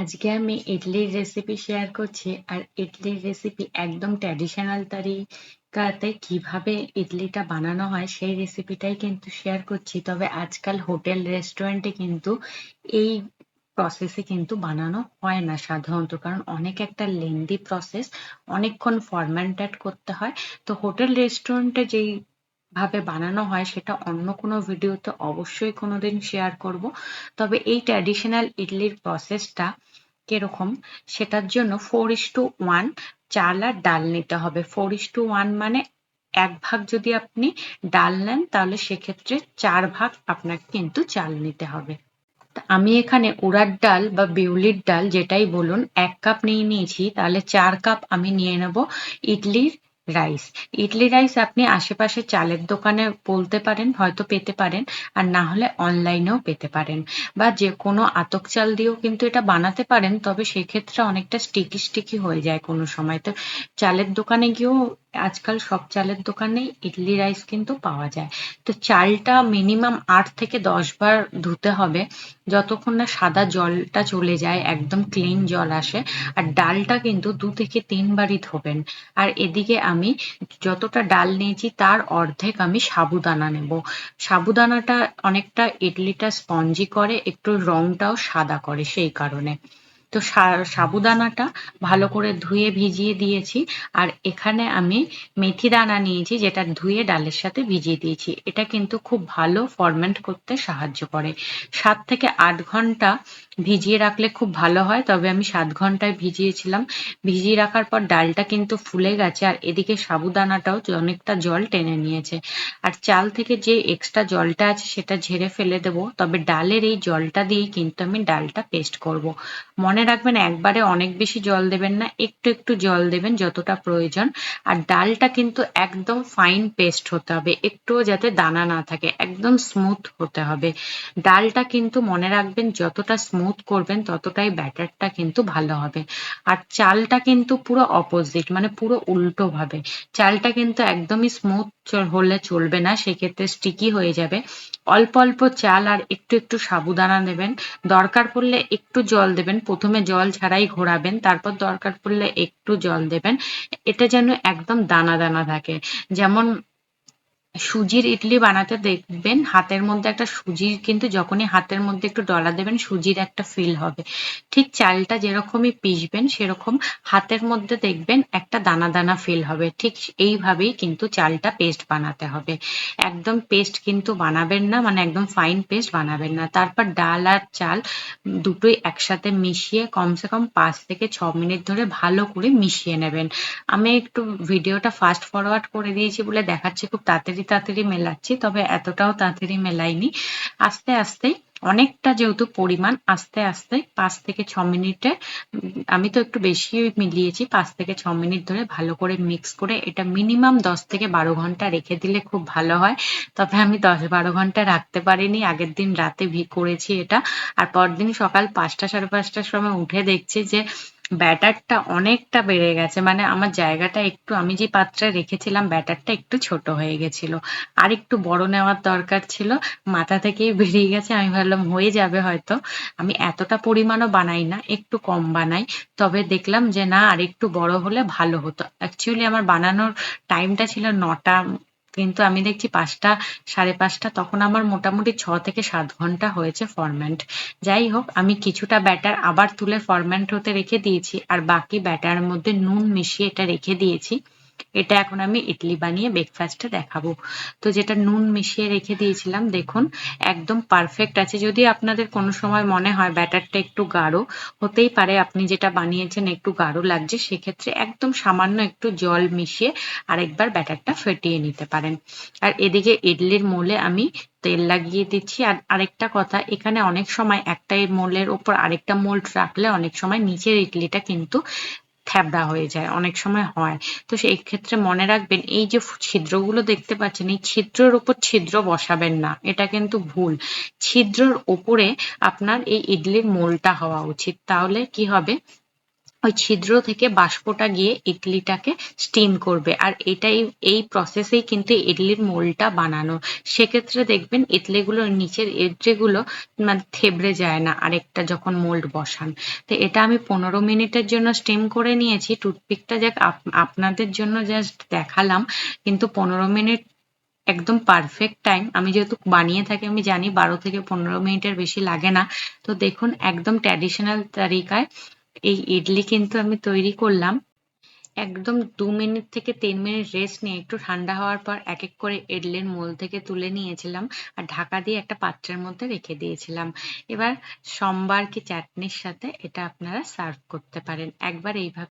আজকে আমি ইডলির recipe share করছি, আর ইডলির রেসিপি একদম ট্র্যাডিশনাল তরিকাতে কীভাবে ইডলিটা বানানো হয় সেই রেসিপিটাই কিন্তু শেয়ার করছি। তবে আজকাল হোটেল রেস্টুরেন্টে কিন্তু এই প্রসেসে কিন্তু বানানো হয় না সাধারণত, কারণ অনেক একটা লেন্দি প্রসেস অনেকক্ষণ ফরম্যান্টেড করতে হয়। তো হোটেল রেস্টুরেন্টে যেই ভাবে বানানো হয় সেটা অন্য কোনো ভিডিওতে অবশ্যই কোনোদিন শেয়ার করব। তবে এই ট্র্যাডিশনাল ইডলির প্রসেসটা কীরকম? সেটার জন্য ফোর ইস টু ওয়ান চাল আর ডাল নিতে হবে। ফোর ইস টু ওয়ান মানে এক ভাগ যদি আপনি ডাল নেন, তাহলে সেক্ষেত্রে চার ভাগ আপনাকে কিন্তু চাল নিতে হবে। আমি এখানে উড়ার ডাল বা বিউলির ডাল যেটাই বলুন, এক কাপ নিয়ে নিয়েছি, তাহলে চার কাপ আমি নিয়ে নেব। ইডলির রাইস ইডলি রাইস আপনি আশেপাশে চালের দোকানে বলতে পারেন, হয়তো পেতে পারেন, আর না হলে অনলাইনেও পেতে পারেন। বা যে কোনো আতক চাল দিয়েও কিন্তু এটা বানাতে পারেন, তবে সেক্ষেত্রে অনেকটা স্টিকি স্টিকি হয়ে যায় কোনো সময়। তো চালের দোকানে গিয়েও আজকাল সব চালের দোকানেই ইডলি রাইস কিন্তু পাওয়া যায়। তো চালটা মিনিমাম আট থেকে দশ বার ধুতে হবে, যতক্ষণ না সাদা জলটা চলে যায়, একদম ক্লিন জল আসে, আর ডালটা কিন্তু দু থেকে তিনবারই ধোবেন। আর এদিকে আমি যতটা ডাল নিয়েছি, তার অর্ধেক আমি সাবুদানা নেব। সাবুদানাটা অনেকটা ইডলিটা স্পঞ্জি করে, একটু রংটাও সাদা করে, সেই কারণে। তো সাবুদানাটা ভালো করে ধুয়ে ভিজিয়ে দিয়েছি। আর এখানে আমি মেথি দানা নিয়েছি, যেটা ধুয়ে ডালের সাথে ভিজিয়ে দিয়েছি। এটা কিন্তু খুব ভালো ফরমেন্ট করতে সাহায্য করে। সাত থেকে আট ঘণ্টা ভিজিয়ে রাখলে খুব ভালো হয়, তবে আমি সাত ঘন্টায় ভিজিয়েছিলাম। ভিজিয়ে রাখার পর ডালটা কিন্তু ফুলে গেছে আর এদিকে সাবুদানাটাও অনেকটা জল টেনে নিয়েছে। আর চাল থেকে যে এক্সট্রা জলটা আছে সেটা ঝেড়ে ফেলে দেব, তবে ডালের এই জলটা দিয়েই কিন্তু আমি ডালটা পেস্ট করব। মনে রাখবেন একবারে অনেক বেশি জল দেবেন না, একটু একটু জল দেবেন যতটা প্রয়োজন। আর ডালটা কিন্তু একদম ফাইন পেস্ট হতে হবে, একটুও যাতে দানা না থাকে, একদম স্মুথ হতে হবে। ডালটা কিন্তু মনে রাখবেন যতটা স্মুথ করবেন, ততটাই ব্যাটারটা কিন্তু ভালো হবে। আর চালটা কিন্তু পুরো অপোজিট মানে পুরো উল্টো ভাবে চালটা কিন্তু একদমই স্মুথ হলে চলবে না, সেক্ষেত্রে স্টিকি হয়ে যাবে। অল্প অল্প চাল আর একটু একটু সাবুদানা দেবেন দরকার পড়লে একটু জল দেবেন। প্রথমে জল ছাড়াই ঘোরাবেন, তারপর দরকার পড়লে একটু জল দেবেন। এটা যেন একদম দানা দানা থাকে। যেমন সুজির ইডলি বানাতে দেখবেন, হাতের মধ্যে একটা সুজির কিন্তু যখনই হাতের মধ্যে একটু ডলা দেবেন, সুজির একটা ফিল হবে। ঠিক চালটা যেরকমই পিসবেন সেরকম হাতের মধ্যে দেখবেন একটা দানা দানা ফিল হবে। ঠিক এইভাবেই কিন্তু চালটা পেস্ট বানাতে হবে। একদম পেস্ট কিন্তু বানাবেন না মানে একদম ফাইন পেস্ট বানাবেন না। তারপর ডাল আর চাল দুটোই একসাথে মিশিয়ে কমসে কম পাঁচ থেকে ছ মিনিট ধরে ভালো করে মিশিয়ে নেবেন। আমি একটু ভিডিওটা ফাস্ট ফরওয়ার্ড করে দিয়েছি বলে দেখাচ্ছি, খুব তাড়াতাড়ি তাড়াতাড়ি তাড়াতাড়ি মেলাচ্ছি, তবে এতটাও তাড়াতাড়ি মেলাইনি। আস্তে আস্তে, অনেকটা যেহেতু পরিমাণ, আস্তে আস্তে পাঁচ থেকে ছ মিনিটে আমি তো একটু বেশি মিলিয়েছি, পাঁচ থেকে ছ মিনিট ধরে ভালো করে মিক্স করে এটা মিনিমাম দশ থেকে বারো ঘণ্টা রেখে দিলে খুব ভালো হয়। তবে আমি দশ বারো ঘণ্টা রাখতে পারিনি, আগের দিন রাতে ভি করেছি এটা। আর পরদিন সকাল পাঁচটা সাড়ে পাঁচটার সময় উঠে দেখছি যে ব্যাটারটা অনেকটা বেড়ে গেছে। মানে আমার জায়গাটা একটু, আমি যে পাত্রে রেখেছিলাম, ব্যাটারটা একটু ছোট হয়ে গেছিল। আর একটু বড় নেওয়ার দরকার ছিল। মাথা থেকেই বেরিয়ে গেছে। আমি ভাবলাম, হয়ে যাবে হয়তো। আমি এতটা পরিমাণও বানাই না, একটু কম বানাই। তবে দেখলাম যে, না আর একটু বড় হলে ভালো হতো। অ্যাকচুয়ালি আমার বানানোর টাইমটা ছিল নটা কিন্তু আমি দেখছি পাঁচটা, সাড়ে পাঁচটা, তখন আমার মোটামুটি ছ থেকে সাত ঘণ্টা হয়েছে ফরম্যান্ট যাই হোক, আমি কিছুটা ব্যাটার আবার তুলে ফরম্যান্ট হতে রেখে দিয়েছি, আর বাকি ব্যাটার মধ্যে নুন মিশিয়ে এটা রেখে দিয়েছি। এটা এখন আমি ইডলি বানিয়ে ব্রেকফাস্টে দেখাবো। তো যেটা নুন মিশিয়ে রেখে দিয়েছিলাম, দেখুন, একদম পারফেক্ট আছে। যদি আপনাদের কোনো সময় মনে হয় ব্যাটারটা একটু গাঢ়, হতেই পারে আপনি যেটা বানিয়েছেন একটু গাঢ় লাগছে, সেক্ষেত্রে একদম সামান্য একটু জল মিশিয়ে আরেকবার ব্যাটারটা ফেটিয়ে নিতে পারেন। আর এদিকে ইডলির মোলে আমি তেল লাগিয়ে দিচ্ছি। আর আরেকটা কথা, এখানে অনেক সময় একটা মোলের ওপর আরেকটা মোল্ড রাখলে অনেক সময় নিচের ইডলিটা কিন্তু থ্যাবড়া হয়ে যায়, অনেক সময় হয়। তো সেই ক্ষেত্রে মনে রাখবেন, এই যে ছিদ্রগুলো দেখতে পাচ্ছেন, এই ছিদ্রের উপর ছিদ্র বসাবেন না, এটা কিন্তু ভুল। ছিদ্রর উপরে আপনার এই ইডলির মোলটা হওয়া উচিত। তাহলে কি হবে? ওই ছিদ্র থেকে বাষ্পটা গিয়ে ইডলিটাকে স্টিম করবে। আর এটাই, এই প্রসেসেই কিন্তু ইডলির মোলটা বানানো। সেক্ষেত্রে দেখবেন ইডলিগুলোর নিচের এড্রেগুলো মানে থেবড়ে যায় না আরেকটা যখন মোল্ড বসান। তো এটা আমি পনেরো মিনিটের জন্য স্টিম করে নিয়েছি। টুথপিকটা যাক আপনাদের জন্য জাস্ট দেখালাম। কিন্তু পনেরো মিনিট একদম পারফেক্ট টাইম আমি যেহেতু বানিয়ে থাকি, আমি জানি বারো থেকে পনেরো মিনিটের বেশি লাগে না। তো দেখুন, একদম ট্র্যাডিশনাল তারিকায় এই ইডলি কিন্তু আমি তৈরি করলাম। একদম দু মিনিট থেকে তিন মিনিট রেস্ট নিয়ে একটু ঠান্ডা হওয়ার পর এক এক করে ইডলির মোল থেকে তুলে নিয়েছিলাম আর ঢাকা দিয়ে একটা পাত্রের মধ্যে রেখে দিয়েছিলাম। এবার সম্বার কি চাটনির সাথে এটা আপনারা সার্ভ করতে পারেন। একবার এইভাবে